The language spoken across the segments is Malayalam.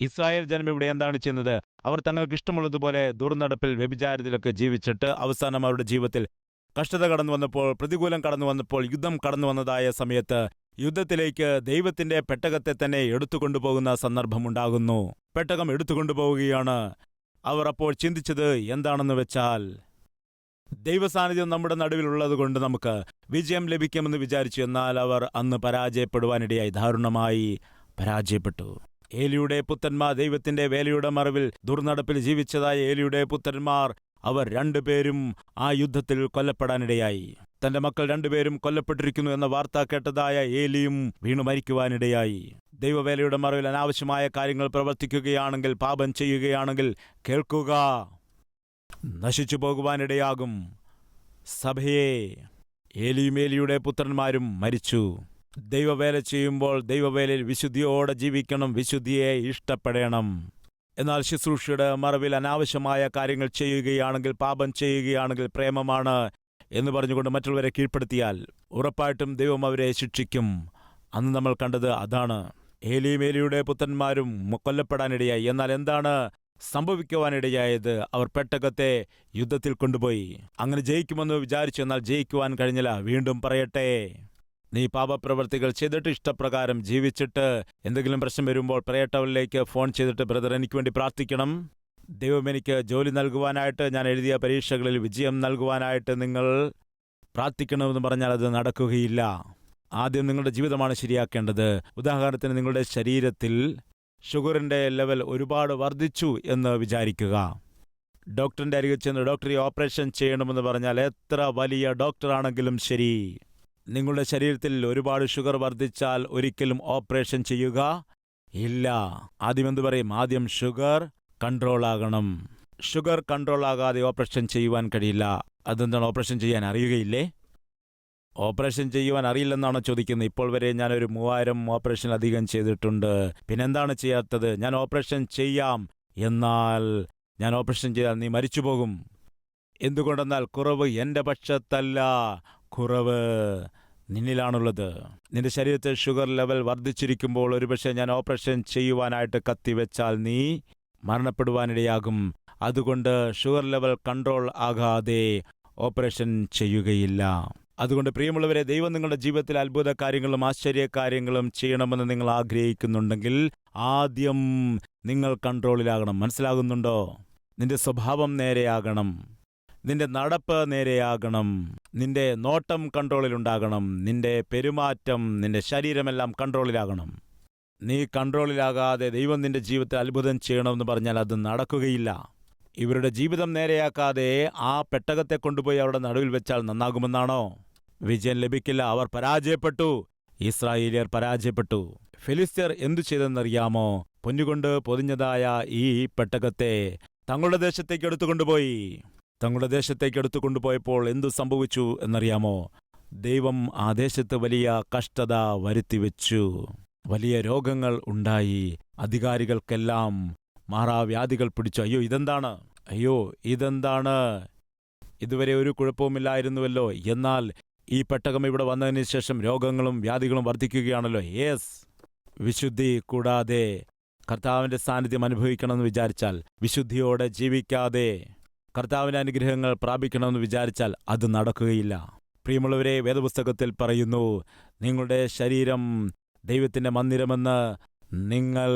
ഇസ്രായേൽ ജനം ഇവിടെ എന്താണ് ചെയ്യുന്നത്? അവർ തങ്ങൾക്ക് ഇഷ്ടമുള്ളതുപോലെ ദുർനടപ്പിൽ വ്യഭിചാരത്തിലൊക്കെ ജീവിച്ചിട്ട് അവസാനം അവരുടെ ജീവിതത്തിൽ കഷ്ടത കടന്നു വന്നപ്പോൾ പ്രതികൂലം കടന്നു വന്നപ്പോൾ യുദ്ധം കടന്നു വന്നതായ സമയത്ത് യുദ്ധത്തിലേക്ക് ദൈവത്തിന്റെ പെട്ടകത്തെ തന്നെ എടുത്തുകൊണ്ടുപോകുന്ന സന്ദർഭമുണ്ടാകുന്നു പെട്ടകം എടുത്തുകൊണ്ടുപോവുകയാണ് അവർ അപ്പോൾ ചിന്തിച്ചത് എന്താണെന്ന് വെച്ചാൽ ദൈവസാന്നിധ്യം നമ്മുടെ നടുവിലുള്ളത് കൊണ്ട് നമുക്ക് വിജയം ലഭിക്കുമെന്ന് വിചാരിച്ചു എന്നാൽ അവർ അന്ന് പരാജയപ്പെടുവാനിടയായി. ദാരുണമായി പരാജയപ്പെട്ടു. ഏലിയുടെ പുത്രന്മാർ ദൈവത്തിന്റെ വേലയുടെ മറവിൽ ദുർനടപ്പിൽ ജീവിച്ചതായ ഏലിയുടെ പുത്രന്മാർ അവർ രണ്ടുപേരും ആ യുദ്ധത്തിൽ കൊല്ലപ്പെടാനിടയായി. തന്റെ മക്കൾ രണ്ടുപേരും കൊല്ലപ്പെട്ടിരിക്കുന്നു എന്ന വാർത്ത കേട്ടതായ ഏലിയും വീണു മരിക്കുവാനിടയായി. ദൈവവേലയുടെ മറവിൽ അനാവശ്യമായ കാര്യങ്ങൾ പ്രവർത്തിക്കുകയാണെങ്കിൽ പാപം ചെയ്യുകയാണെങ്കിൽ കേൾക്കുക. നശിച്ചു പോകുവാനിടയാകും. സഭയെ. ഏലിയും ഏലിയുടെ പുത്രന്മാരും മരിച്ചു. ദൈവവേല ചെയ്യുമ്പോൾ ദൈവവേലയിൽ വിശുദ്ധിയോടെ ജീവിക്കണം വിശുദ്ധിയെ ഇഷ്ടപ്പെടണം. എന്നാൽ ശുശ്രൂഷയുടെ മറവിൽ അനാവശ്യമായ കാര്യങ്ങൾ ചെയ്യുകയാണെങ്കിൽ പാപം ചെയ്യുകയാണെങ്കിൽ പ്രേമമാണ് എന്ന് പറഞ്ഞുകൊണ്ട് മറ്റുള്ളവരെ കീഴ്പ്പെടുത്തിയാൽ ഉറപ്പായിട്ടും ദൈവം അവരെ ശിക്ഷിക്കും. അന്ന് നമ്മൾ കണ്ടത് അതാണ്. ഏലിയും ഏലിയുടെ പുത്രന്മാരും കൊല്ലപ്പെടാനിടയായി. എന്നാൽ എന്താണ് സംഭവിക്കുവാനിടയായത്? അവർ പെട്ടകത്തെ യുദ്ധത്തിൽ കൊണ്ടുപോയി. അങ്ങനെ ജയിക്കുമെന്ന് വിചാരിച്ചു എന്നാൽ ജയിക്കുവാൻ കഴിഞ്ഞില്ല. വീണ്ടും പറയട്ടെ. നീ പാപപ്രവർത്തികൾ ചെയ്തിട്ട് ഇഷ്ടപ്രകാരം ജീവിച്ചിട്ട് എന്തെങ്കിലും പ്രശ്നം വരുമ്പോൾ പ്രിയട്ടവളിലേക്ക് ഫോൺ ചെയ്തിട്ട് ബ്രദർ എനിക്ക് വേണ്ടി പ്രാർത്ഥിക്കണം. ദൈവം എനിക്ക് ജോലി നൽകുവാനായിട്ട് ഞാൻ എഴുതിയ പരീക്ഷകളിൽ വിജയം നൽകുവാനായിട്ട് നിങ്ങൾ പ്രാർത്ഥിക്കണമെന്ന് പറഞ്ഞാൽ അത് നടക്കുകയില്ല. ആദ്യം നിങ്ങളുടെ ജീവിതമാണ് ശരിയാക്കേണ്ടത്. ഉദാഹരണത്തിന് നിങ്ങളുടെ ശരീരത്തിൽ ഷുഗറിന്റെ ലെവൽ ഒരുപാട് വർദ്ധിച്ചു എന്ന് വിചാരിക്കുക. ഡോക്ടറിന്റെ അരികിൽ ചെന്ന് ഡോക്ടറെ ഓപ്പറേഷൻ ചെയ്യണമെന്ന് പറഞ്ഞാൽ എത്ര വലിയ ഡോക്ടറാണെങ്കിലും ശരി. നിങ്ങളുടെ ശരീരത്തിൽ ഒരുപാട് ഷുഗർ വർദ്ധിച്ചാൽ ഒരിക്കലും ഓപ്പറേഷൻ ചെയ്യുക. ഇല്ല. ആദ്യം എന്തു പറയും? ആദ്യം ഷുഗർ കൺട്രോൾ ആകണം. ഷുഗർ കൺട്രോൾ ആകാതെ ഓപ്പറേഷൻ ചെയ്യുവാൻ കഴിയില്ല. അതെന്താണ് ഓപ്പറേഷൻ ചെയ്യാൻ അറിയുകയില്ലേ? ഓപ്പറേഷൻ ചെയ്യുവാൻ അറിയില്ലെന്നാണോ ചോദിക്കുന്നത്? ഇപ്പോൾ വരെ ഞാൻ ഒരു മൂവായിരം ഓപ്പറേഷൻ അധികം ചെയ്തിട്ടുണ്ട്. പിന്നെന്താണ് ചെയ്യാത്തത്? ഞാൻ ഓപ്പറേഷൻ ചെയ്യാം. എന്നാൽ ഞാൻ ഓപ്പറേഷൻ ചെയ്താൽ നീ മരിച്ചു പോകും എന്തുകൊണ്ടെന്നാൽ കുറവ് എന്റെ പക്ഷത്തല്ല. കുറവ് നിന്നിലാണുള്ളത്. നിന്റെ ശരീരത്തിൽ ഷുഗർ ലെവൽ വർദ്ധിച്ചിരിക്കുമ്പോൾ ഒരുപക്ഷെ ഞാൻ ഓപ്പറേഷൻ ചെയ്യുവാനായിട്ട് കത്തിവെച്ചാൽ നീ മരണപ്പെടുവാനിടയാകും. അതുകൊണ്ട് ഷുഗർ ലെവൽ കൺട്രോൾ ആകാതെ ഓപ്പറേഷൻ ചെയ്യുകയില്ല. അതുകൊണ്ട് പ്രിയമുള്ളവരെ ദൈവം നിങ്ങളുടെ ജീവിതത്തിൽ അത്ഭുത കാര്യങ്ങളും ആശ്ചര്യകാര്യങ്ങളും ചെയ്യണമെന്ന് നിങ്ങൾ ആഗ്രഹിക്കുന്നുണ്ടെങ്കിൽ ആദ്യം നിങ്ങൾ കൺട്രോളിലാകണം മനസ്സിലാകുന്നുണ്ടോ? നിന്റെ സ്വഭാവം നേരെയാകണം. നിന്റെ നടപ്പ് നേരെയാകണം. നിന്റെ നോട്ടം കൺട്രോളിലുണ്ടാകണം. നിന്റെ പെരുമാറ്റം നിന്റെ ശരീരമെല്ലാം കൺട്രോളിലാകണം. നീ കൺട്രോളിലാകാതെ ദൈവം നിന്റെ ജീവിതത്തിൽ അത്ഭുതം ചെയ്യണമെന്ന് പറഞ്ഞാൽ അത് നടക്കുകയില്ല. ഇവരുടെ ജീവിതം നേരെയാക്കാതെ ആ പെട്ടകത്തെ കൊണ്ടുപോയി അവരുടെ നടുവിൽ വെച്ചാൽ നന്നാകുമെന്നാണോ? വിജയം ലഭിക്കില്ല. അവർ പരാജയപ്പെട്ടു. ഇസ്രായേലിയർ പരാജയപ്പെട്ടു. ഫിലിസ്തീർ എന്തു ചെയ്തെന്നറിയാമോ? പൊന്നുകൊണ്ട് പൊതിഞ്ഞതായ ഈ പെട്ടകത്തെ തങ്ങളുടെ ദേശത്തേക്ക് എടുത്തുകൊണ്ടുപോയി. തങ്ങളുടെ ദേശത്തേക്ക് എടുത്തുകൊണ്ടുപോയപ്പോൾ എന്തു സംഭവിച്ചു എന്നറിയാമോ? ദൈവം ആ ദേശത്ത് വലിയ കഷ്ടത വരുത്തിവെച്ചു. വലിയ രോഗങ്ങൾ ഉണ്ടായി. അധികാരികൾക്കെല്ലാം മാറാവ്യാധികൾ പിടിച്ചു. അയ്യോ ഇതെന്താണ്? അയ്യോ ഇതെന്താണ്? ഇതുവരെ ഒരു കുഴപ്പവുമില്ലായിരുന്നുവല്ലോ. എന്നാൽ ഈ പെട്ടകം ഇവിടെ വന്നതിന് ശേഷം രോഗങ്ങളും വ്യാധികളും വർദ്ധിക്കുകയാണല്ലോ. യേസ്. വിശുദ്ധി കൂടാതെ കർത്താവിന്റെ സാന്നിധ്യം അനുഭവിക്കണമെന്ന് വിചാരിച്ചാൽ വിശുദ്ധിയോടെ ജീവിക്കാതെ കർത്താവിന്റെ അനുഗ്രഹങ്ങൾ പ്രാപിക്കണമെന്ന് വിചാരിച്ചാൽ അത് നടക്കുകയില്ല. പ്രിയമുള്ളവരെ വേദപുസ്തകത്തിൽ പറയുന്നു നിങ്ങളുടെ ശരീരം ദൈവത്തിന്റെ മന്ദിരമെന്ന് നിങ്ങൾ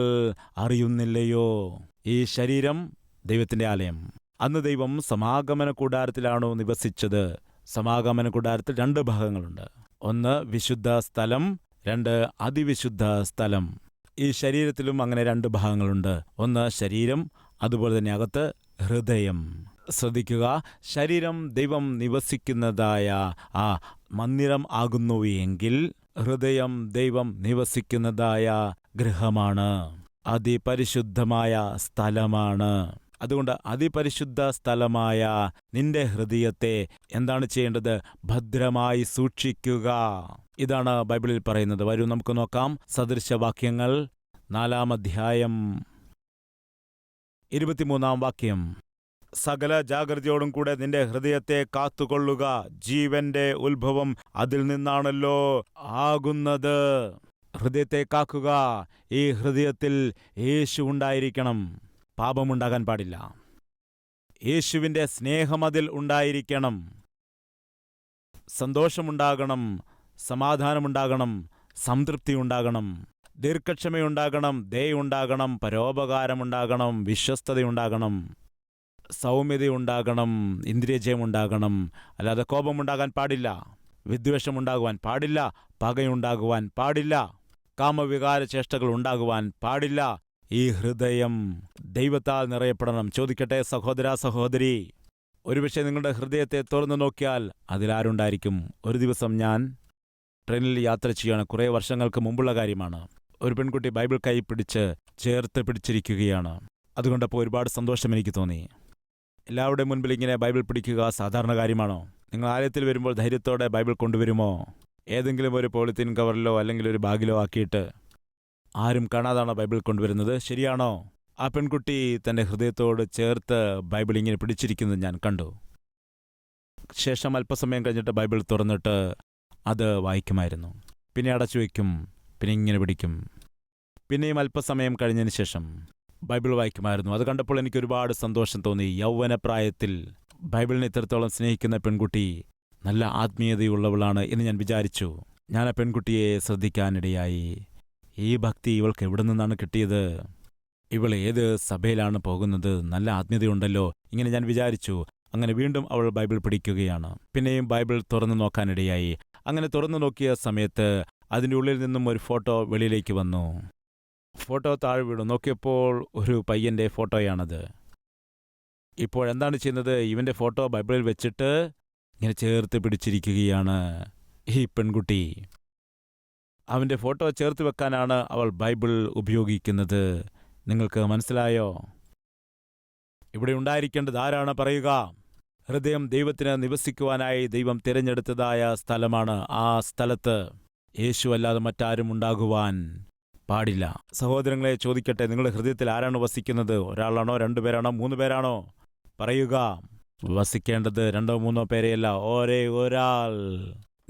അറിയുന്നില്ലയോ? ഈ ശരീരം ദൈവത്തിന്റെ ആലയം. അന്ന് ദൈവം സമാഗമന കൂടാരത്തിലാണോ നിവസിച്ചത്? സമാഗമന കൂടാരത്തിൽ രണ്ട് ഭാഗങ്ങളുണ്ട്. ഒന്ന് വിശുദ്ധ സ്ഥലം രണ്ട് അതിവിശുദ്ധ സ്ഥലം. ഈ ശരീരത്തിലും അങ്ങനെ രണ്ട് ഭാഗങ്ങളുണ്ട്. ഒന്ന് ശരീരം അതുപോലെ തന്നെ അകത്ത് ഹൃദയം. ശ്രദ്ധിക്കുക. ശരീരം ദൈവം നിവസിക്കുന്നതായ ആ മന്ദിരം ആകുന്നു എങ്കിൽ ഹൃദയം ദൈവം നിവസിക്കുന്നതായ ഗൃഹമാണ്. അതിപരിശുദ്ധമായ സ്ഥലമാണ്. അതുകൊണ്ട് അതിപരിശുദ്ധ സ്ഥലമായ നിന്റെ ഹൃദയത്തെ എന്താണ് ചെയ്യേണ്ടത്? ഭദ്രമായി സൂക്ഷിക്കുക. ഇതാണ് ബൈബിളിൽ പറയുന്നത്. വരൂ നമുക്ക് നോക്കാം. സദൃശവാക്യങ്ങൾ നാലാം അധ്യായം. ഇരുപത്തിമൂന്നാം വാക്യം. സകല ജാഗ്രതയോടും കൂടെ നിന്റെ ഹൃദയത്തെ കാത്തുകൊള്ളുക. ജീവന്റെ ഉത്ഭവം അതിൽ നിന്നാണല്ലോ ആകുന്നത്. ഹൃദയത്തെ കാക്കുക. ഈ ഹൃദയത്തിൽ യേശു ഉണ്ടായിരിക്കണം. പാപമുണ്ടാകാൻ പാടില്ല. യേശുവിന്റെ സ്നേഹം അതിൽ ഉണ്ടായിരിക്കണം. സന്തോഷമുണ്ടാകണം. സമാധാനമുണ്ടാകണം. സംതൃപ്തി ഉണ്ടാകണം. ദീർഘക്ഷമയുണ്ടാകണം. ദയുണ്ടാകണം പരോപകാരമുണ്ടാകണം. വിശ്വസ്തതയുണ്ടാകണം. സൗമ്യതയുണ്ടാകണം ഇന്ദ്രിയജയമുണ്ടാകണം അല്ലാതെ കോപമുണ്ടാകാൻ പാടില്ല വിദ്വേഷം ഉണ്ടാകുവാൻ പാടില്ല പകയുണ്ടാകുവാൻ പാടില്ല കാമവികാര ചേഷ്ടകൾ ഉണ്ടാകുവാൻ പാടില്ല. ഈ ഹൃദയം ദൈവത്താൽ നിറയപ്പെടണം. ചോദിക്കട്ടെ സഹോദര സഹോദരി ഒരുപക്ഷെ നിങ്ങളുടെ ഹൃദയത്തെ തുറന്നു നോക്കിയാൽ അതിലാരുണ്ടായിരിക്കും ഒരു ദിവസം ഞാൻ ട്രെയിനിൽ യാത്ര ചെയ്യുകയാണ്. കുറേ വർഷങ്ങൾക്ക് മുമ്പുള്ള കാര്യമാണ്. ഒരു പെൺകുട്ടി ബൈബിൾ കൈ പിടിച്ച് ചേർത്ത് പിടിച്ചിരിക്കുകയാണ്. അതുകൊണ്ടപ്പോൾ ഒരുപാട് സന്തോഷം എനിക്ക് തോന്നി. എല്ലാവരുടെയും മുൻപിൽ ഇങ്ങനെ ബൈബിൾ പിടിക്കുക സാധാരണ കാര്യമാണോ? നിങ്ങൾ ആലയത്തിൽ വരുമ്പോൾ ധൈര്യത്തോടെ ബൈബിൾ കൊണ്ടുവരുമോ? ഏതെങ്കിലും ഒരു പോളിത്തീൻ കവറിലോ അല്ലെങ്കിൽ ഒരു ബാഗിലോ ആക്കിയിട്ട് ആരും കാണാതാണോ ബൈബിൾ കൊണ്ടുവരുന്നത്? ശരിയാണോ? ആ പെൺകുട്ടി തന്റെ ഹൃദയത്തോട് ചേർത്ത് ബൈബിൾ ഇങ്ങനെ പിടിച്ചിരിക്കുന്നത് ഞാൻ കണ്ടു. ശേഷം അല്പസമയം കഴിഞ്ഞിട്ട് ബൈബിൾ തുറന്നിട്ട് അത് വായിക്കുമായിരുന്നു. പിന്നെ അടച്ചു വയ്ക്കും പിന്നെ ഇങ്ങനെ പിടിക്കും. പിന്നെയും അല്പസമയം കഴിഞ്ഞതിന് ശേഷം ബൈബിൾ വായിക്കുമായിരുന്നു. അത് കണ്ടപ്പോൾ എനിക്ക് ഒരുപാട് സന്തോഷം തോന്നി. യൗവനപ്രായത്തിൽ ബൈബിളിനെ ഇത്രത്തോളം സ്നേഹിക്കുന്ന പെൺകുട്ടി നല്ല ആത്മീയതയുള്ളവളാണ് എന്ന് ഞാൻ വിചാരിച്ചു. ഞാൻ ആ പെൺകുട്ടിയെ ശ്രദ്ധിക്കാനിടയായി. ഈ ഭക്തി ഇവൾക്ക് എവിടെ നിന്നാണ് കിട്ടിയത്? ഇവൾ ഏത് സഭയിലാണ് പോകുന്നത്? നല്ല ആത്മീയതയുണ്ടല്ലോ ഇങ്ങനെ ഞാൻ വിചാരിച്ചു. അങ്ങനെ വീണ്ടും അവൾ ബൈബിൾ പിടിക്കുകയാണ് പിന്നെയും ബൈബിൾ തുറന്നു നോക്കാനിടയായി. അങ്ങനെ തുറന്നു നോക്കിയ സമയത്ത് അതിന്റെ ഉള്ളിൽ നിന്നും ഒരു ഫോട്ടോ വെളിയിലേക്ക് വന്നു. ഫോട്ടോ താഴെ വീണു. നോക്കിയപ്പോൾ ഒരു പയ്യന്റെ ഫോട്ടോയാണത്. ഇപ്പോൾ എന്താണ് ചെയ്യുന്നത്? ഇവന്റെ ഫോട്ടോ ബൈബിളിൽ വെച്ചിട്ട് ഇങ്ങനെ ചേർത്ത് പിടിച്ചിരിക്കുകയാണ് ഈ പെൺകുട്ടി. അവന്റെ ഫോട്ടോ ചേർത്ത് വെക്കാനാണ് അവൾ ബൈബിൾ ഉപയോഗിക്കുന്നത്. നിങ്ങൾക്ക് മനസ്സിലായോ? ഇവിടെ ഉണ്ടായിരിക്കേണ്ടത് ആരാണ് പറയുക? ഹൃദയം ദൈവത്തിന് നിവസിക്കുവാനായി ദൈവം തിരഞ്ഞെടുത്തതായ സ്ഥലമാണ് ആ സ്ഥലത്ത്. യേശു അല്ലാതെ മറ്റാരും ഉണ്ടാകുവാൻ പാടില്ല. സഹോദരങ്ങളെ ചോദിക്കട്ടെ നിങ്ങളുടെ ഹൃദയത്തിൽ ആരാണ് വസിക്കുന്നത്? ഒരാളാണോ? രണ്ടുപേരാണോ മൂന്ന് പേരാണോ? പറയുക. വസിക്കേണ്ടത് രണ്ടോ മൂന്നോ പേരെയല്ല ഒരേ ഒരാൾ.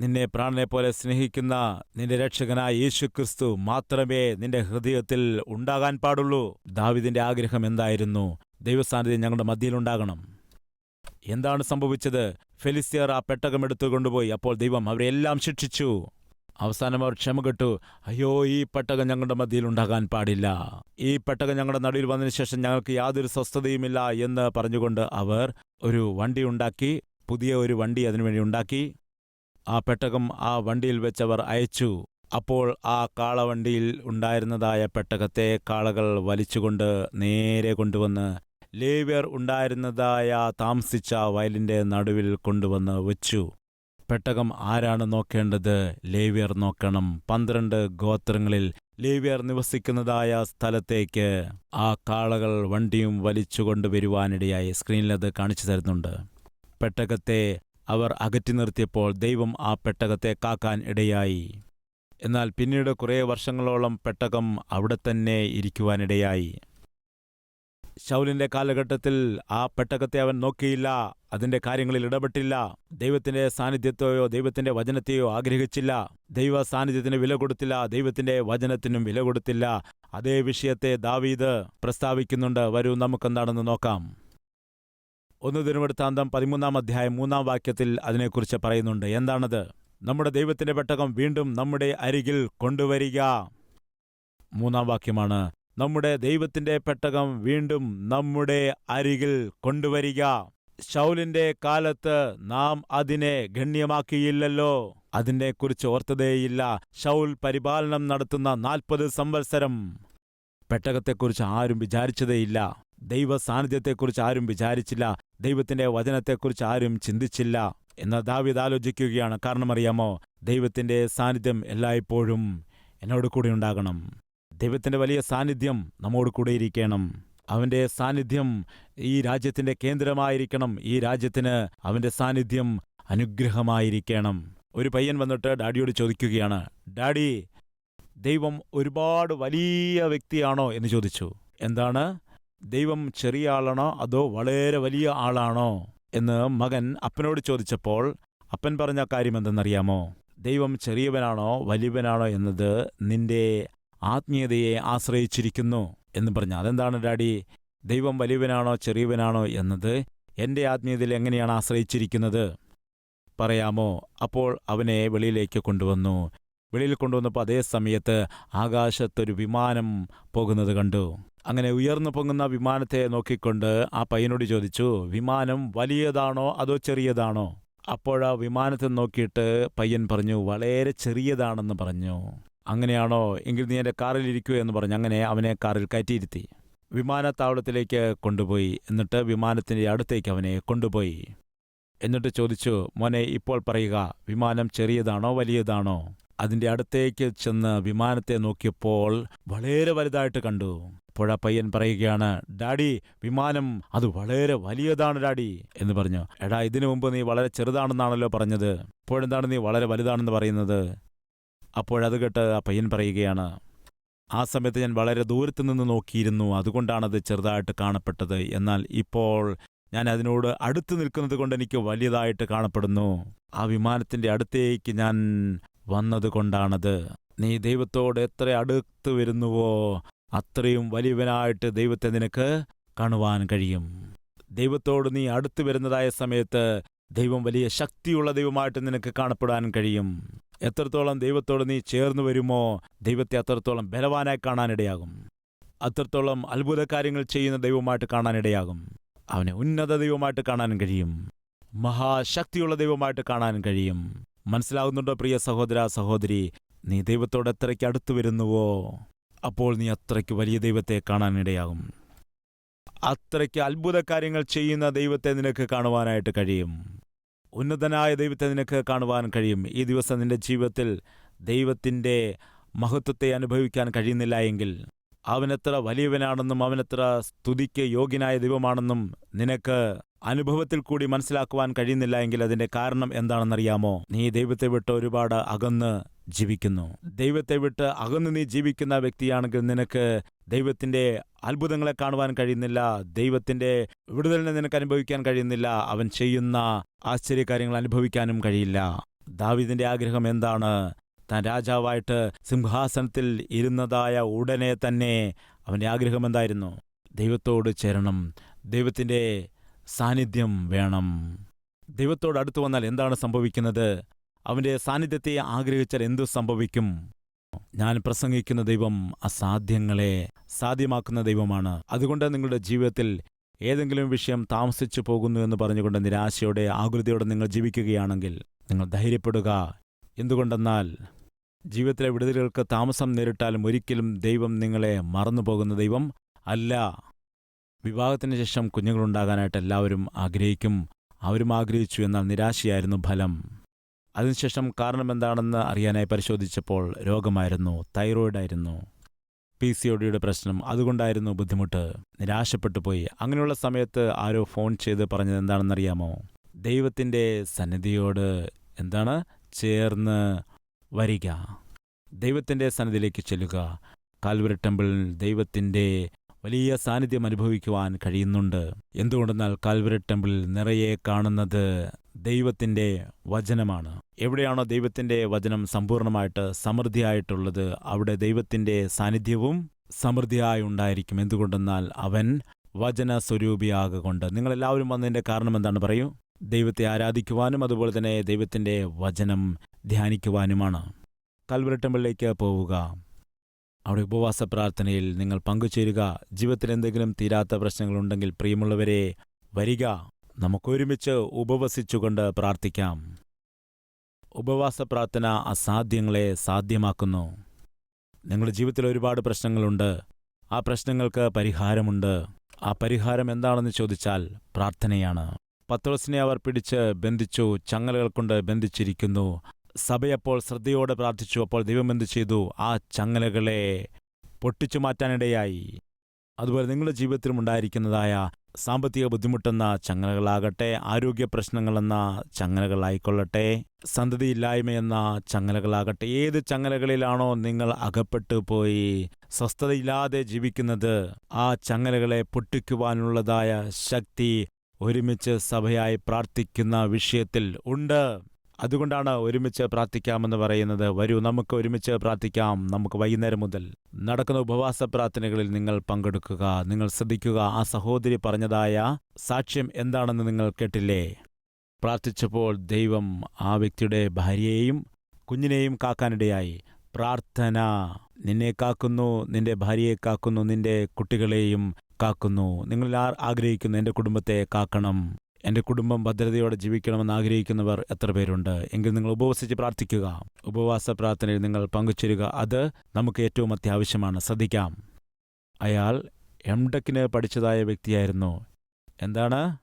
നിന്നെ പ്രാണനെ പോലെ സ്നേഹിക്കുന്ന നിന്റെ രക്ഷകനായ യേശു ക്രിസ്തു മാത്രമേ നിന്റെ ഹൃദയത്തിൽ ഉണ്ടാകാൻ പാടുള്ളൂ. ദാവിദിന്റെ ആഗ്രഹം എന്തായിരുന്നു? ദൈവസാന്നിധ്യം ഞങ്ങളുടെ മധ്യയിലുണ്ടാകണം എന്താണ് സംഭവിച്ചത്? ഫെലിസ്തീർ ആ പെട്ടകം എടുത്തു കൊണ്ടുപോയി അപ്പോൾ ദൈവം അവരെല്ലാം ശിക്ഷിച്ചു. അവസാനം അവർ ക്ഷമ കെട്ടു അയ്യോ ഈ പെട്ടകം ഞങ്ങളുടെ മധ്യയിൽ ഉണ്ടാകാൻ പാടില്ല. ഈ പെട്ടകം ഞങ്ങളുടെ നടുവിൽ വന്നതിന് ശേഷം ഞങ്ങൾക്ക് യാതൊരു സ്വസ്ഥതയുമില്ല എന്ന് പറഞ്ഞുകൊണ്ട് അവർ ഒരു വണ്ടി ഉണ്ടാക്കി പുതിയ ഒരു വണ്ടി അതിനുവേണ്ടി ഉണ്ടാക്കി. ആ പെട്ടകം ആ വണ്ടിയിൽ വെച്ചവർ അയച്ചു. അപ്പോൾ ആ കാളവണ്ടിയിൽ ഉണ്ടായിരുന്നതായ പെട്ടകത്തെ കാളകൾ വലിച്ചുകൊണ്ട് നേരെ കൊണ്ടുവന്ന് ലേവ്യർ ഉണ്ടായിരുന്നതായ താമസിച്ച വയലിന്റെ നടുവിൽ കൊണ്ടുവന്ന് വെച്ചു. പെട്ടകം ആരാണ് നോക്കേണ്ടത്? ലേവ്യർ നോക്കണം. പന്ത്രണ്ട് ഗോത്രങ്ങളിൽ ലേവ്യർ നിവസിക്കുന്നതായ സ്ഥലത്തേക്ക് ആ കാളകൾ വണ്ടിയും വലിച്ചു കൊണ്ടുവരുവാനിടയായി സ്ക്രീനിൽ അത് കാണിച്ചു തരുന്നുണ്ട്. പെട്ടകത്തെ അവർ അകറ്റി നിർത്തിയപ്പോൾ ദൈവം ആ പെട്ടകത്തെ കാക്കാൻ ഇടയായി. എന്നാൽ പിന്നീട് കുറേ വർഷങ്ങളോളം പെട്ടകം അവിടെ തന്നെ ഇരിക്കുവാനിടയായി. ശൗലിന്റെ കാലഘട്ടത്തിൽ ആ പെട്ടകത്തെ അവൻ നോക്കിയില്ല. അതിന്റെ കാര്യങ്ങളിൽ ഇടപെട്ടില്ല. ദൈവത്തിന്റെ സാന്നിധ്യത്തെയോ ദൈവത്തിന്റെ വചനത്തെയോ ആഗ്രഹിച്ചില്ല. ദൈവ സാന്നിധ്യത്തിന് വില കൊടുത്തില്ല. ദൈവത്തിന്റെ വചനത്തിനും വില കൊടുത്തില്ല. അതേ വിഷയത്തെ ദാവീദ് പ്രസ്താവിക്കുന്നുണ്ട്. വരൂ നമുക്കെന്താണെന്ന് നോക്കാം. ഒന്ന് ദിനവൃത്താന്തം പതിമൂന്നാം അധ്യായം മൂന്നാം വാക്യത്തിൽ അതിനെക്കുറിച്ച് പറയുന്നുണ്ട്. എന്താണത്? നമ്മുടെ ദൈവത്തിന്റെ പെട്ടകം വീണ്ടും നമ്മുടെ അരികിൽ കൊണ്ടുവരിക. മൂന്നാം വാക്യമാണ്. നമ്മുടെ ദൈവത്തിന്റെ പെട്ടകം വീണ്ടും നമ്മുടെ അരികിൽ കൊണ്ടുവരിക. ശൗലിന്റെ കാലത്ത് നാം അതിനെ ഗണ്യമാക്കിയില്ലല്ലോ. അതിനെക്കുറിച്ച് ഓർത്തതേയില്ല. ശൗൽ പരിപാലനം നടത്തുന്ന നാൽപ്പത് സംവത്സരം. പെട്ടകത്തെക്കുറിച്ച് ആരും വിചാരിച്ചതേയില്ല. ദൈവ സാന്നിധ്യത്തെക്കുറിച്ച് ആരും വിചാരിച്ചില്ല. ദൈവത്തിന്റെ വചനത്തെക്കുറിച്ച് ആരും ചിന്തിച്ചില്ല. എന്ന ദാവിത് ആലോചിക്കുകയാണ്. കാരണം അറിയാമോ? ദൈവത്തിന്റെ സാന്നിധ്യം എല്ലായ്പ്പോഴും എന്നോട് കൂടെ ഉണ്ടാകണം. ദൈവത്തിന്റെ വലിയ സാന്നിധ്യം നമ്മോട് കൂടെ ഇരിക്കണം. അവന്റെ സാന്നിധ്യം ഈ രാജ്യത്തിന്റെ കേന്ദ്രമായിരിക്കണം. ഈ രാജ്യത്തിന് അവന്റെ സാന്നിധ്യം അനുഗ്രഹമായിരിക്കണം. ഒരു പയ്യൻ വന്നിട്ട് ഡാഡിയോട് ചോദിക്കുകയാണ് ഡാഡി ദൈവം ഒരുപാട് വലിയ വ്യക്തിയാണോ? എന്ന് ചോദിച്ചു. എന്താണ്? ദൈവം ചെറിയ ആളാണോ അതോ വളരെ വലിയ ആളാണോ? എന്ന് മകൻ അപ്പനോട് ചോദിച്ചപ്പോൾ അപ്പൻ പറഞ്ഞ കാര്യം എന്തെന്നറിയാമോ? ദൈവം ചെറിയവനാണോ വലിയവനാണോ എന്നത് നിന്റെ ആത്മീയതയെ ആശ്രയിച്ചിരിക്കുന്നു എന്ന് പറഞ്ഞു. അതെന്താണ് ഡാഡി? ദൈവം വലിയവനാണോ ചെറിയവനാണോ എന്നത് എന്റെ ആത്മീയതയിൽ എങ്ങനെയാണ് ആശ്രയിച്ചിരിക്കുന്നത്? പറയാമോ? അപ്പോൾ അവനെ വെളിയിലേക്ക് കൊണ്ടുവന്നു. വെളിയിൽ കൊണ്ടുവന്നപ്പോൾ അതേ സമയത്ത് ആകാശത്തൊരു വിമാനം പോകുന്നത് കണ്ടു. അങ്ങനെ ഉയർന്നു പൊങ്ങുന്ന വിമാനത്തെ നോക്കിക്കൊണ്ട് ആ പയ്യനോട് ചോദിച്ചു വിമാനം വലിയതാണോ അതോ ചെറിയതാണോ? അപ്പോഴാ വിമാനത്തെ നോക്കിയിട്ട് പയ്യൻ പറഞ്ഞു വളരെ ചെറിയതാണെന്ന് പറഞ്ഞു. അങ്ങനെയാണോ? എങ്കിൽ നീ എന്റെ കാറിൽ ഇരിക്കൂ എന്ന് പറഞ്ഞ്. അങ്ങനെ അവനെ കാറിൽ കയറ്റിയിരുത്തി. വിമാനത്താവളത്തിലേക്ക് കൊണ്ടുപോയി. എന്നിട്ട് വിമാനത്തിന്റെ അടുത്തേക്ക് അവനെ കൊണ്ടുപോയി. എന്നിട്ട് ചോദിച്ചു മോനെ ഇപ്പോൾ പറയുക വിമാനം ചെറിയതാണോ വലിയതാണോ? അതിന്റെ അടുത്തേക്ക് ചെന്ന് വിമാനത്തെ നോക്കിയപ്പോൾ വളരെ വലുതായിട്ട് കണ്ടു. അപ്പോഴാ പയ്യൻ പറയുകയാണ് ഡാഡി വിമാനം അത് വളരെ വലിയതാണ് ഡാഡി എന്ന് പറഞ്ഞു. എടാ ഇതിനു മുമ്പ് നീ വളരെ ചെറുതാണെന്നാണല്ലോ പറഞ്ഞത്. ഇപ്പോഴെന്താണ് നീ വളരെ വലുതാണെന്ന് പറയുന്നത്? അപ്പോഴത് കേട്ട് ആ പയ്യൻ പറയുകയാണ് ആ സമയത്ത് ഞാൻ വളരെ ദൂരത്ത് നിന്ന് നോക്കിയിരുന്നു. അതുകൊണ്ടാണത് ചെറുതായിട്ട് കാണപ്പെട്ടത്. എന്നാൽ ഇപ്പോൾ ഞാൻ അതിനോട് അടുത്ത് നിൽക്കുന്നത് കൊണ്ട് എനിക്ക് വലിയതായിട്ട് കാണപ്പെടുന്നു. ആ വിമാനത്തിന്റെ അടുത്തേക്ക് ഞാൻ വന്നത് കൊണ്ടാണത്. നീ ദൈവത്തോട് എത്ര അടുത്ത് വരുന്നുവോ അത്രയും വലിയവനായിട്ട് ദൈവത്തെ നിനക്ക് കാണുവാൻ കഴിയും. ദൈവത്തോട് നീ അടുത്ത് വരുന്നതായ സമയത്ത് ദൈവം വലിയ ശക്തിയുള്ള ദൈവമായിട്ട് നിനക്ക് കാണപ്പെടാൻ കഴിയും. എത്രത്തോളം ദൈവത്തോട് നീ ചേർന്നു വരുമോ ദൈവത്തെ അത്രത്തോളം ബലവാനായി കാണാനിടയാകും. അത്രത്തോളം അത്ഭുത കാര്യങ്ങൾ ചെയ്യുന്ന ദൈവമായിട്ട് കാണാനിടയാകും. അവനെ ഉന്നത ദൈവമായിട്ട് കാണാൻ കഴിയും. മഹാശക്തിയുള്ള ദൈവമായിട്ട് കാണാൻ കഴിയും. മനസ്സിലാകുന്നുണ്ടോ പ്രിയ സഹോദര സഹോദരി? നീ ദൈവത്തോട് എത്രയ്ക്ക് അടുത്തു വരുന്നുവോ അപ്പോൾ നീ അത്രയ്ക്ക് വലിയ ദൈവത്തെ കാണാനിടയാകും. അത്രയ്ക്ക് അത്ഭുത കാര്യങ്ങൾ ചെയ്യുന്ന ദൈവത്തെ നിനക്ക് കാണുവാനായിട്ട് കഴിയും. ഉന്നതനായ ദൈവത്തെ നിനക്ക് കാണുവാൻ കഴിയും. ഈ ദിവസം നിന്റെ ജീവിതത്തിൽ ദൈവത്തിന്റെ മഹത്വത്തെ അനുഭവിക്കാൻ കഴിയുന്നില്ല എങ്കിൽ. അവനെത്ര വലിയവനാണെന്നും അവനെത്ര സ്തുതിക്ക് യോഗ്യനായ ദൈവമാണെന്നും നിനക്ക് അനുഭവത്തിൽ കൂടി മനസ്സിലാക്കുവാൻ കഴിയുന്നില്ല എങ്കിൽ അതിന്റെ കാരണം എന്താണെന്നറിയാമോ? നീ ദൈവത്തെ വിട്ട് ഒരുപാട് അകന്ന് ജീവിക്കുന്നു. ദൈവത്തെ വിട്ട് അകന്ന് നീ ജീവിക്കുന്ന വ്യക്തിയാണെങ്കിൽ നിനക്ക് ദൈവത്തിന്റെ അത്ഭുതങ്ങളെ കാണുവാൻ കഴിയുന്നില്ല. ദൈവത്തിന്റെ വിടുതലിനെ നിനക്ക് അനുഭവിക്കാൻ കഴിയുന്നില്ല. അവൻ ചെയ്യുന്ന ആശ്ചര്യകാര്യങ്ങൾ അനുഭവിക്കാനും കഴിയില്ല. ദാവിദിന്റെ ആഗ്രഹം എന്താണ്? താൻ രാജാവായിട്ട് സിംഹാസനത്തിൽ ഇരുന്നതായ ഉടനെ തന്നെ അവന്റെ ആഗ്രഹം എന്തായിരുന്നു? ദൈവത്തോട് ചേരണം ദൈവത്തിന്റെ സാന്നിധ്യം വേണം. ദൈവത്തോട് അടുത്തു വന്നാൽ എന്താണ് സംഭവിക്കുന്നത്? അവന്റെ സാന്നിധ്യത്തെ ആഗ്രഹിച്ചാൽ എന്തു സംഭവിക്കും? ഞാൻ പ്രസംഗിക്കുന്ന ദൈവം അസാധ്യങ്ങളെ സാധ്യമാക്കുന്ന ദൈവമാണ്. അതുകൊണ്ട് നിങ്ങളുടെ ജീവിതത്തിൽ ഏതെങ്കിലും വിഷയം താമസിച്ചു പോകുന്നു എന്ന് പറഞ്ഞുകൊണ്ട് നിരാശയോടെ ആകുലതയോടെ നിങ്ങൾ ജീവിക്കുകയാണെങ്കിൽ നിങ്ങൾ ധൈര്യപ്പെടുക. എന്തുകൊണ്ടെന്നാൽ ജീവിതത്തിലെ വിടുതലുകൾക്ക് താമസം നേരിട്ടാലും ഒരിക്കലും ദൈവം നിങ്ങളെ മറന്നുപോകുന്ന ദൈവം അല്ല. വിവാഹത്തിന് ശേഷം കുഞ്ഞുങ്ങളുണ്ടാകാനായിട്ട് എല്ലാവരും ആഗ്രഹിക്കും. അവരും ആഗ്രഹിച്ചു എന്നാൽ നിരാശയായിരുന്നു ഫലം. അതിനുശേഷം കാരണം എന്താണെന്ന് അറിയാനായി പരിശോധിച്ചപ്പോൾ രോഗമായിരുന്നു തൈറോയിഡായിരുന്നു. പി സി ഒടിയുടെ പ്രശ്നം അതുകൊണ്ടായിരുന്നു ബുദ്ധിമുട്ട്. നിരാശപ്പെട്ടു പോയി. അങ്ങനെയുള്ള സമയത്ത് ആരോ ഫോൺ ചെയ്ത് പറഞ്ഞത് എന്താണെന്നറിയാമോ? ദൈവത്തിന്റെ സന്നിധിയോട് എന്താണ്? ചേർന്ന് വരിക. ദൈവത്തിന്റെ സന്നിധിയിലേക്ക് ചെല്ലുക. കാൽവരി ടെമ്പിളിൽ ദൈവത്തിന്റെ വലിയ സാന്നിധ്യം അനുഭവിക്കുവാൻ കഴിയുന്നുണ്ട്. എന്തുകൊണ്ടെന്നാൽ കാൽവരി ടെമ്പിളിൽ നിറയെ കാണുന്നത് ദൈവത്തിന്റെ വചനമാണ്. എവിടെയാണോ ദൈവത്തിന്റെ വചനം സമ്പൂർണമായിട്ട് സമൃദ്ധിയായിട്ടുള്ളത് അവിടെ ദൈവത്തിന്റെ സാന്നിധ്യവും സമൃദ്ധിയായി ഉണ്ടായിരിക്കും. എന്തുകൊണ്ടെന്നാൽ അവൻ വചന സ്വരൂപിയാകൊണ്ട് നിങ്ങളെല്ലാവരും വന്നതിന്റെ കാരണം എന്താണ് പറയൂ? ദൈവത്തെ ആരാധിക്കുവാനും അതുപോലെ തന്നെ ദൈവത്തിന്റെ വചനം ധ്യാനിക്കുവാനുമാണ്. കൽവരി ടെമ്പിളിലേക്ക് പോവുക. അവിടെ ഉപവാസ പ്രാർത്ഥനയിൽ നിങ്ങൾ പങ്കുചേരുക. ജീവിതത്തിൽ എന്തെങ്കിലും തീരാത്ത പ്രശ്നങ്ങളുണ്ടെങ്കിൽ പ്രിയമുള്ളവരെ വരിക. നമുക്കൊരുമിച്ച് ഉപവസിച്ചുകൊണ്ട് പ്രാർത്ഥിക്കാം. ഉപവാസ പ്രാർത്ഥന അസാധ്യങ്ങളെ സാധ്യമാക്കുന്നു. നിങ്ങളുടെ ജീവിതത്തിൽ ഒരുപാട് പ്രശ്നങ്ങളുണ്ട്. ആ പ്രശ്നങ്ങൾക്ക് പരിഹാരമുണ്ട്. ആ പരിഹാരം എന്താണെന്ന് ചോദിച്ചാൽ പ്രാർത്ഥനയാണ്. പത്രോസിനെ അവർ പിടിച്ച് ബന്ധിച്ചു ചങ്ങലകൾ കൊണ്ട് ബന്ധിച്ചിരിക്കുന്നു. സഭയപ്പോൾ ശ്രദ്ധയോടെ പ്രാർത്ഥിച്ചു. അപ്പോൾ ദൈവം എന്ത് ചെയ്തു? ആ ചങ്ങലകളെ പൊട്ടിച്ചു മാറ്റാനിടയായി. അതുപോലെ നിങ്ങളുടെ ജീവിതത്തിലും ഉണ്ടായിരിക്കുന്നതായ സാമ്പത്തിക ബുദ്ധിമുട്ടെന്ന ചങ്ങലകളാകട്ടെ ആരോഗ്യ പ്രശ്നങ്ങളെന്ന ചങ്ങലകളായിക്കൊള്ളട്ടെ സന്തതിയില്ലായ്മയെന്ന ചങ്ങലകളാകട്ടെ ഏത് ചങ്ങലകളിലാണോ നിങ്ങൾ അകപ്പെട്ടു പോയി സ്വസ്ഥതയില്ലാതെ ജീവിക്കുന്നത് ആ ചങ്ങലകളെ പൊട്ടിക്കുവാനുള്ളതായ ശക്തി ഒരുമിച്ച് സഭയായി പ്രാർത്ഥിക്കുന്ന വിഷയത്തിൽ ഉണ്ട്. അതുകൊണ്ടാണ് ഒരുമിച്ച് പ്രാർത്ഥിക്കാമെന്ന് പറയുന്നത്. വരൂ നമുക്ക് ഒരുമിച്ച് പ്രാർത്ഥിക്കാം. നമുക്ക് വൈകുന്നേരം മുതൽ നടക്കുന്ന ഉപവാസ പ്രാർത്ഥനകളിൽ നിങ്ങൾ പങ്കെടുക്കുക. നിങ്ങൾ ശ്രദ്ധിക്കുക ആ സഹോദരി പറഞ്ഞതായ സാക്ഷ്യം എന്താണെന്ന് നിങ്ങൾ കേട്ടില്ലേ? പ്രാർത്ഥിച്ചപ്പോൾ ദൈവം ആ വ്യക്തിയുടെ ഭാര്യയെയും കുഞ്ഞിനെയും കാക്കാനിടയായി. പ്രാർത്ഥന നിന്നെ കാക്കുന്നു നിന്റെ ഭാര്യയെ കാക്കുന്നു നിന്റെ കുട്ടികളെയും കാക്കുന്നു. നിങ്ങൾ ആഗ്രഹിക്കുന്നു എന്റെ കുടുംബത്തെ കാക്കണം. എന്റെ കുടുംബം ഭദ്രതയോടെ ജീവിക്കണമെന്ന് ആഗ്രഹിക്കുന്നവർ എത്ര പേരുണ്ട്? എങ്കിൽ നിങ്ങൾ ഉപവസിച്ച് പ്രാർത്ഥിക്കുക. ഉപവാസ പ്രാർത്ഥനയിൽ നിങ്ങൾ പങ്കുചേരുക. അത് നമുക്ക് ഏറ്റവും അത്യാവശ്യമാണ്. ശ്രദ്ധിക്കാം. അയാൾ എം ഡെക്കിന് പഠിച്ചതായ വ്യക്തിയായിരുന്നു. എന്താണ്?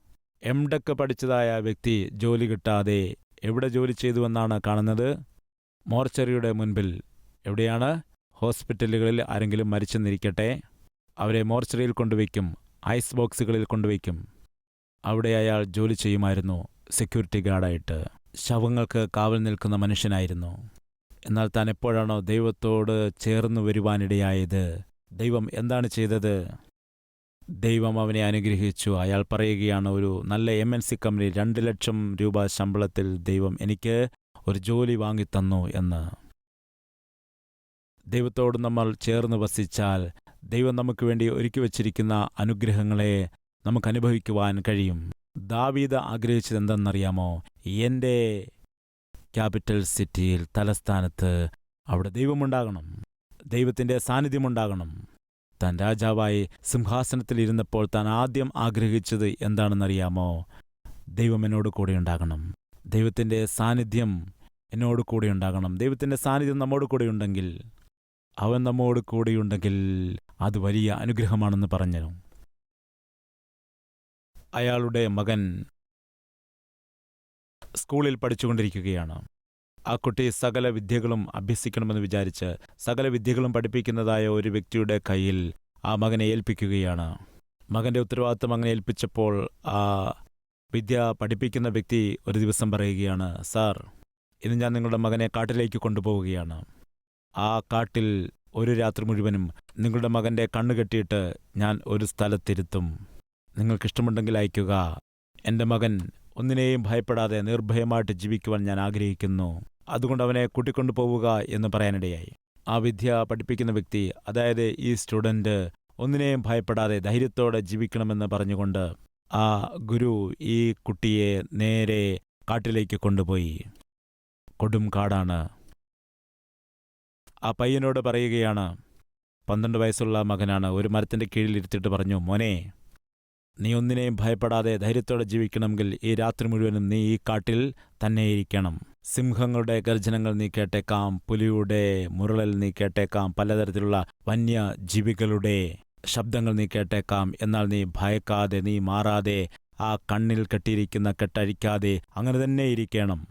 എം ഡെക്ക് പഠിച്ചതായ വ്യക്തി ജോലി കിട്ടാതെ എവിടെ ജോലി ചെയ്തുവെന്നാണ് കാണുന്നത്? മോർച്ചറിയുടെ മുൻപിൽ. എവിടെയാണ്? ഹോസ്പിറ്റലുകളിൽ ആരെങ്കിലും മരിച്ചെന്നിരിക്കട്ടെ. അവരെ മോർച്ചറിയിൽ കൊണ്ടുവയ്ക്കും. ഐസ് ബോക്സുകളിൽ കൊണ്ടുവയ്ക്കും. അവിടെ അയാൾ ജോലി ചെയ്യുമായിരുന്നു സെക്യൂരിറ്റി ഗാർഡായിട്ട് ശവങ്ങൾക്ക് കാവൽ നിൽക്കുന്ന മനുഷ്യനായിരുന്നു. എന്നാൽ താൻ എപ്പോഴാണോ ദൈവത്തോട് ചേർന്നു വരുവാനിടയായത്? ദൈവം എന്താണ് ചെയ്തത്? ദൈവം അവനെ അനുഗ്രഹിച്ചു. അയാൾ പറയുകയാണ് ഒരു നല്ല എം എൻ സി കമ്പനി രണ്ട് ലക്ഷം രൂപ ശമ്പളത്തിൽ ദൈവം എനിക്ക് ഒരു ജോലി വാങ്ങിത്തന്നു എന്ന്. ദൈവത്തോട് നമ്മൾ ചേർന്ന് വസിച്ചാൽ ദൈവം നമുക്ക് വേണ്ടി ഒരുക്കി വച്ചിരിക്കുന്ന അനുഗ്രഹങ്ങളെ നമുക്ക് അനുഭവിക്കുവാൻ കഴിയും. ദാവീദ് ആഗ്രഹിച്ചത് എന്തെന്നറിയാമോ എന്റെ ക്യാപിറ്റൽ സിറ്റിയിൽ തലസ്ഥാനത്ത് അവിടെ ദൈവമുണ്ടാകണം. ദൈവത്തിന്റെ സാന്നിധ്യമുണ്ടാകണം. താൻ രാജാവായി സിംഹാസനത്തിൽ ഇരുന്നപ്പോൾ താൻ ആദ്യം ആഗ്രഹിച്ചത് എന്താണെന്നറിയാമോ? ദൈവം എന്നോട് കൂടെ ഉണ്ടാകണം. ദൈവത്തിന്റെ സാന്നിധ്യം എന്നോട് കൂടെ ഉണ്ടാകണം. ദൈവത്തിന്റെ സാന്നിധ്യം നമ്മോട് കൂടെ ഉണ്ടെങ്കിൽ അവൻ നമ്മോട് കൂടെയുണ്ടെങ്കിൽ അത് വലിയ അനുഗ്രഹമാണെന്ന് പറഞ്ഞു അയാളുടെ മകൻ സ്കൂളിൽ പഠിച്ചുകൊണ്ടിരിക്കുകയാണ്. ആ കുട്ടി സകല വിദ്യകളും അഭ്യസിക്കണമെന്ന് വിചാരിച്ച് സകല വിദ്യകളും പഠിപ്പിക്കുന്നതായ ഒരു വ്യക്തിയുടെ കയ്യിൽ ആ മകനെ ഏൽപ്പിക്കുകയാണ്. മകന്റെ ഉത്തരവാദിത്വം അങ്ങനെ ഏൽപ്പിച്ചപ്പോൾ ആ വിദ്യ പഠിപ്പിക്കുന്ന വ്യക്തി ഒരു ദിവസം പറയുകയാണ് സാർ ഇന്ന് ഞാൻ നിങ്ങളുടെ മകനെ കാട്ടിലേക്ക് കൊണ്ടുപോവുകയാണ്. ആ കാട്ടിൽ ഒരു രാത്രി മുഴുവനും നിങ്ങളുടെ മകന്റെ കണ്ണ് കെട്ടിയിട്ട് ഞാൻ ഒരു സ്ഥലത്തിരുത്തും നിങ്ങൾക്കിഷ്ടമുണ്ടെങ്കിൽ അയക്കുക എന്റെ മകൻ ഒന്നിനെയും ഭയപ്പെടാതെ നിർഭയമായിട്ട് ജീവിക്കുവാൻ ഞാൻ ആഗ്രഹിക്കുന്നു. അതുകൊണ്ട് അവനെ കൂട്ടിക്കൊണ്ടു പോവുക എന്ന് പറയാനിടയായി. ആ വിദ്യ പഠിപ്പിക്കുന്ന വ്യക്തി അതായത് ഈ സ്റ്റുഡന്റ് ഒന്നിനെയും ഭയപ്പെടാതെ ധൈര്യത്തോടെ ജീവിക്കണമെന്ന് പറഞ്ഞുകൊണ്ട് ആ ഗുരു ഈ കുട്ടിയെ നേരെ കാട്ടിലേക്ക് കൊണ്ടുപോയി. കൊടും കാടാണ്. ആ പയ്യനോട് പറയുകയാണ് പന്ത്രണ്ട് വയസ്സുള്ള മകനാണ്. ഒരു മരത്തിന്റെ കീഴിലിരുത്തിയിട്ട് പറഞ്ഞു മോനെ നീ ഒന്നിനെയും ഭയപ്പെടാതെ ധൈര്യത്തോടെ ജീവിക്കണമെങ്കിൽ ഈ രാത്രി മുഴുവനും നീ ഈ കാട്ടിൽ തന്നെയിരിക്കണം. സിംഹങ്ങളുടെ ഗർജനങ്ങൾ നീ കേട്ടേക്കാം പുലിയുടെ മുരളൽ നീ കേട്ടേക്കാം പലതരത്തിലുള്ള വന്യജീവികളുടെ ശബ്ദങ്ങൾ നീ കേട്ടേക്കാം. എന്നാൽ നീ ഭയക്കാതെ നീ മാറാതെ ആ കണ്ണിൽ കെട്ടിയിരിക്കുന്ന കെട്ടഴിക്കാതെ അങ്ങനെ തന്നെ ഇരിക്കണം.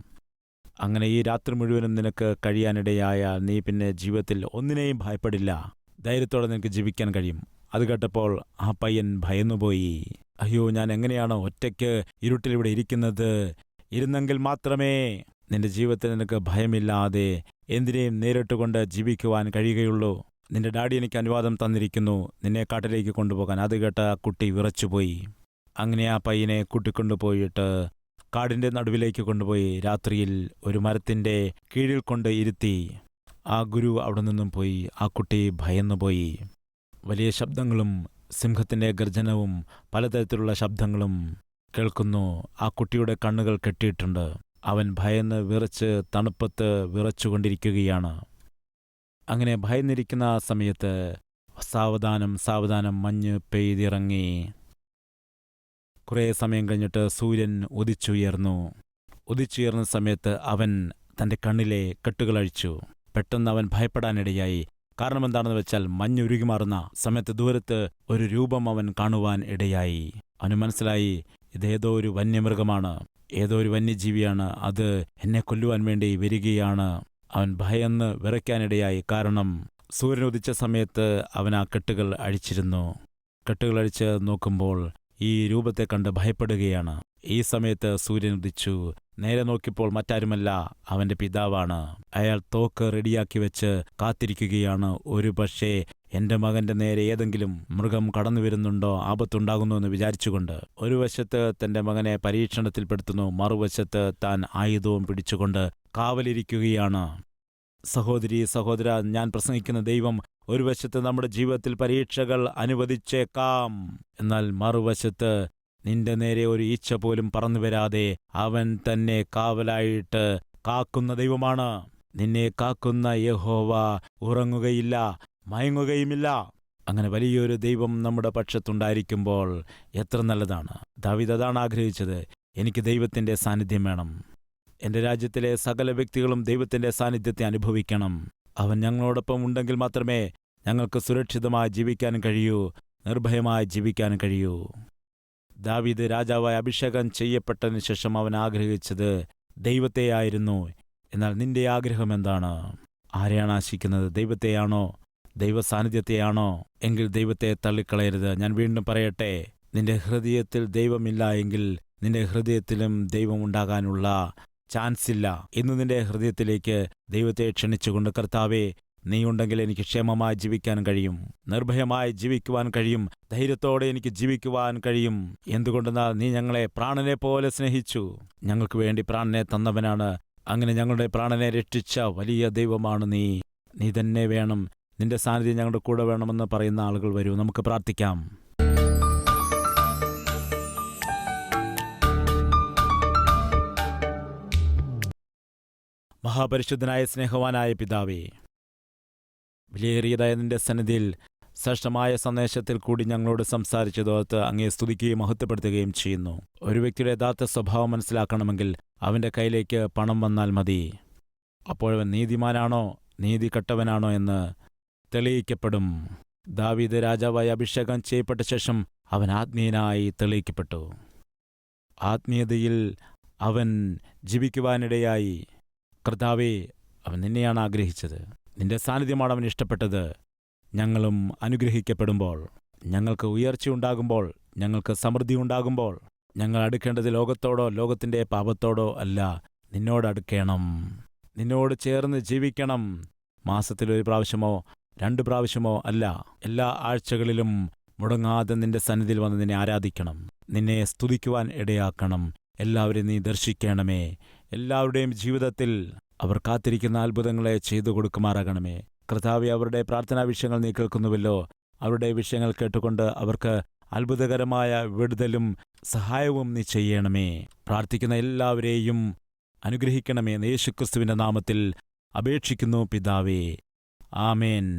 അങ്ങനെ ഈ രാത്രി മുഴുവനും നിനക്ക് കഴിയാനിടയായാൽ നീ പിന്നെ ജീവിതത്തിൽ ഒന്നിനെയും ഭയപ്പെടില്ല. ധൈര്യത്തോടെ നിനക്ക് ജീവിക്കാൻ കഴിയും. അത് കേട്ടപ്പോൾ ആ പയ്യൻ ഭയന്നുപോയി. അയ്യോ ഞാൻ എങ്ങനെയാണ് ഒറ്റയ്ക്ക് ഇരുട്ടിലിവിടെ ഇരിക്കുന്നത്? ഇരുന്നെങ്കിൽ മാത്രമേ നിന്റെ ജീവിതത്തിൽ നിനക്ക് ഭയമില്ലാതെ എന്തിനേയും നേരിട്ടുകൊണ്ട് ജീവിക്കുവാൻ കഴിയുകയുള്ളൂ. നിന്റെ ഡാഡി എനിക്ക് അനുവാദം തന്നിരിക്കുന്നു. നിന്നെ കാട്ടിലേക്ക് കൊണ്ടുപോകാൻ. അത് കേട്ട ആ കുട്ടി വിറച്ചുപോയി. അങ്ങനെ ആ പയ്യനെ കൂട്ടിക്കൊണ്ടുപോയിട്ട് കാടിന്റെ നടുവിലേക്ക് കൊണ്ടുപോയി രാത്രിയിൽ ഒരു മരത്തിന്റെ കീഴിൽ കൊണ്ട് ഇരുത്തി. ആ ഗുരു അവിടെ നിന്നും പോയി. ആ കുട്ടി ഭയന്നുപോയി. വലിയ ശബ്ദങ്ങളും സിംഹത്തിന്റെ ഗർജനവും പലതരത്തിലുള്ള ശബ്ദങ്ങളും കേൾക്കുന്നു. ആ കുട്ടിയുടെ കണ്ണുകൾ കെട്ടിയിട്ടുണ്ട്. അവൻ ഭയന്ന് വിറച്ച് തണുപ്പത്ത് വിറച്ചുകൊണ്ടിരിക്കുകയാണ്. അങ്ങനെ ഭയന്നിരിക്കുന്ന ആ സമയത്ത് സാവധാനം സാവധാനം മഞ്ഞ് പെയ്തിറങ്ങി. കുറേ സമയം കഴിഞ്ഞിട്ട് സൂര്യൻ ഉദിച്ചുയർന്നു. ഉദിച്ചുയർന്ന സമയത്ത് അവൻ തന്റെ കണ്ണിലെ കെട്ടുകളഴിച്ചു പെട്ടെന്ന് അവൻ ഭയപ്പെടാനിടയായി. കാരണം എന്താണെന്ന് വെച്ചാൽ മഞ്ഞുരുകി മാറുന്ന സമയത്ത് ദൂരത്ത് ഒരു രൂപം അവൻ കാണുവാൻ ഇടയായി. അവന് മനസ്സിലായി ഇതേതോ ഒരു വന്യമൃഗമാണ്. ഏതോ ഒരു വന്യജീവിയാണ്. അത് എന്നെ കൊല്ലുവാൻ വേണ്ടി വരികയാണ്. അവൻ ഭയന്ന് വിറയ്ക്കാനിടയായി കാരണം സൂര്യൻ ഉദിച്ച സമയത്ത് അവൻ ആ കെട്ടുകൾ അഴിച്ചിരുന്നു. കെട്ടുകൾ അഴിച്ച് നോക്കുമ്പോൾ ഈ രൂപത്തെ കണ്ട് ഭയപ്പെടുകയാണ്. ഈ സമയത്ത് സൂര്യൻ ഉദിച്ചു. നേരെ നോക്കിയപ്പോൾ മറ്റാരുമല്ല അവന്റെ പിതാവാണ്. അയാൾ തോക്ക് റെഡിയാക്കി വെച്ച് കാത്തിരിക്കുകയാണ്. ഒരു പക്ഷേ എന്റെ മകന്റെ നേരെ ഏതെങ്കിലും മൃഗം കടന്നു വരുന്നുണ്ടോ ആപത്തുണ്ടാകുന്നു എന്ന് വിചാരിച്ചുകൊണ്ട്. ഒരു വശത്ത് തന്റെ മകനെ പരീക്ഷണത്തിൽപ്പെടുത്തുന്നു മറുവശത്ത് താൻ ആയുധവും പിടിച്ചുകൊണ്ട് കാവലിരിക്കുകയാണ്. സഹോദരി സഹോദര ഞാൻ പ്രസംഗിക്കുന്ന ദൈവം ഒരു വശത്ത് നമ്മുടെ ജീവിതത്തിൽ പരീക്ഷകൾ അനുവദിച്ചേക്കാം. എന്നാൽ മറുവശത്ത് നിന്റെ നേരെ ഒരു ഈച്ച പോലും പറന്നു വരാതെ അവൻ തന്നെ കാവലായിട്ട് കാക്കുന്ന ദൈവമാണ്. നിന്നെ കാക്കുന്ന യഹോവ ഉറങ്ങുകയില്ല മയങ്ങുകയുമില്ല. അങ്ങനെ വലിയൊരു ദൈവം നമ്മുടെ പക്ഷത്തുണ്ടായിരിക്കുമ്പോൾ എത്ര നല്ലതാണ്. ദാവിദ് അതാണ് ആഗ്രഹിച്ചത്. എനിക്ക് ദൈവത്തിന്റെ സാന്നിധ്യം വേണം. എന്റെ രാജ്യത്തിലെ സകല വ്യക്തികളും ദൈവത്തിന്റെ സാന്നിധ്യത്തെ അനുഭവിക്കണം. അവൻ ഞങ്ങളോടൊപ്പം ഉണ്ടെങ്കിൽ മാത്രമേ ഞങ്ങൾക്ക് സുരക്ഷിതമായി ജീവിക്കാൻ കഴിയൂ നിർഭയമായി ജീവിക്കാൻ കഴിയൂ. ദാവീദ് രാജാവായി അഭിഷേകം ചെയ്യപ്പെട്ടതിന് ശേഷം അവൻ ആഗ്രഹിച്ചത് ദൈവത്തെയായിരുന്നു എന്നാൽ നിന്റെ ആഗ്രഹം എന്താണ്? ആരെയാണ് ആശിക്കുന്നത്? ദൈവത്തെയാണോ? ദൈവ സാന്നിധ്യത്തെയാണോ എങ്കിൽ ദൈവത്തെ തള്ളിക്കളയരുത്. ഞാൻ വീണ്ടും പറയട്ടെ നിന്റെ ഹൃദയത്തിൽ ദൈവമില്ല എങ്കിൽ നിന്റെ ഹൃദയത്തിലും ദൈവം ഉണ്ടാകാനുള്ള ചാൻസ് ഇല്ല. ഇന്ന് നിന്റെ ഹൃദയത്തിലേക്ക് ദൈവത്തെ ക്ഷണിച്ചുകൊണ്ട് കർത്താവേ നീ ഉണ്ടെങ്കിൽ എനിക്ക് ക്ഷേമമായി ജീവിക്കാൻ കഴിയും. നിർഭയമായി ജീവിക്കുവാൻ കഴിയും. ധൈര്യത്തോടെ എനിക്ക് ജീവിക്കുവാൻ കഴിയും. എന്തുകൊണ്ടെന്നാൽ നീ ഞങ്ങളെ പ്രാണനെ പോലെ സ്നേഹിച്ചു. ഞങ്ങൾക്ക് വേണ്ടി പ്രാണനെ തന്നവനാണ്. അങ്ങനെ ഞങ്ങളുടെ പ്രാണനെ രക്ഷിച്ച വലിയ ദൈവമാണ് നീ. നീ തന്നെ വേണം. നിന്റെ സാന്നിധ്യം ഞങ്ങളുടെ കൂടെ വേണമെന്ന് പറയുന്ന ആളുകൾ വരൂ. നമുക്ക് പ്രാർത്ഥിക്കാം. മഹാപരിശുദ്ധനായ സ്നേഹവാനായ പിതാവേ വിലയേറിയതായ നിന്റെ സന്നിധിയിൽ ശ്രേഷ്ഠമായ സന്ദേശത്തിൽ കൂടി ഞങ്ങളോട് സംസാരിച്ചതോർത്ത് അങ്ങേ സ്തുതിക്കുകയും മഹത്വപ്പെടുത്തുകയും ചെയ്യുന്നു. ഒരു വ്യക്തിയുടെ യഥാർത്ഥ സ്വഭാവം മനസ്സിലാക്കണമെങ്കിൽ അവന്റെ കയ്യിലേക്ക് പണം വന്നാൽ മതി. അപ്പോഴവൻ നീതിമാനാണോ നീതി കെട്ടവനാണോ എന്ന് തെളിയിക്കപ്പെടും. ദാവീദ് രാജാവായി അഭിഷേകം ചെയ്യപ്പെട്ട ശേഷം അവൻ ആത്മീയനായി തെളിയിക്കപ്പെട്ടു. ആത്മീയതയിൽ അവൻ ജീവിക്കുവാനിടയായി. കർത്താവെ അവൻ നിന്നെയാണ് ആഗ്രഹിച്ചത്. നിന്റെ സാന്നിധ്യമാണ് അവൻ ഇഷ്ടപ്പെട്ടത്. ഞങ്ങളും അനുഗ്രഹിക്കപ്പെടുമ്പോൾ ഞങ്ങൾക്ക് ഉയർച്ചയുണ്ടാകുമ്പോൾ ഞങ്ങൾക്ക് സമൃദ്ധി ഉണ്ടാകുമ്പോൾ ഞങ്ങൾ അടുക്കേണ്ടത് ലോകത്തോടോ ലോകത്തിന്റെ പാപത്തോടോ അല്ല നിന്നോട് അടുക്കണം. നിന്നോട് ചേർന്ന് ജീവിക്കണം. മാസത്തിൽ ഒരു പ്രാവശ്യമോ രണ്ട് പ്രാവശ്യമോ അല്ല എല്ലാ ആഴ്ചകളിലും മുടങ്ങാതെ നിന്റെ സന്നിധിയിൽ വന്ന് നിന്നെ ആരാധിക്കണം. നിന്നെ സ്തുതിക്കുവാൻ ഇടയാക്കണം. എല്ലാവരെയും നീ ദർശിക്കണമേ. എല്ലാവരുടെയും ജീവിതത്തിൽ അവർ കാത്തിരിക്കുന്ന അത്ഭുതങ്ങളെ ചെയ്തു കൊടുക്കുമാറാകണമേ. കർത്താവെ അവരുടെ പ്രാർത്ഥനാ വിഷയങ്ങൾ നീ കേൾക്കുന്നുവല്ലോ. അവരുടെ വിഷയങ്ങൾ കേട്ടുകൊണ്ട് അവർക്ക് അത്ഭുതകരമായ വിടുതലും സഹായവും നീ ചെയ്യണമേ. പ്രാർത്ഥിക്കുന്ന എല്ലാവരെയും അനുഗ്രഹിക്കണമേ. യേശുക്രിസ്തുവിന്റെ നാമത്തിൽ അപേക്ഷിക്കുന്നു പിതാവേ. ആമേൻ.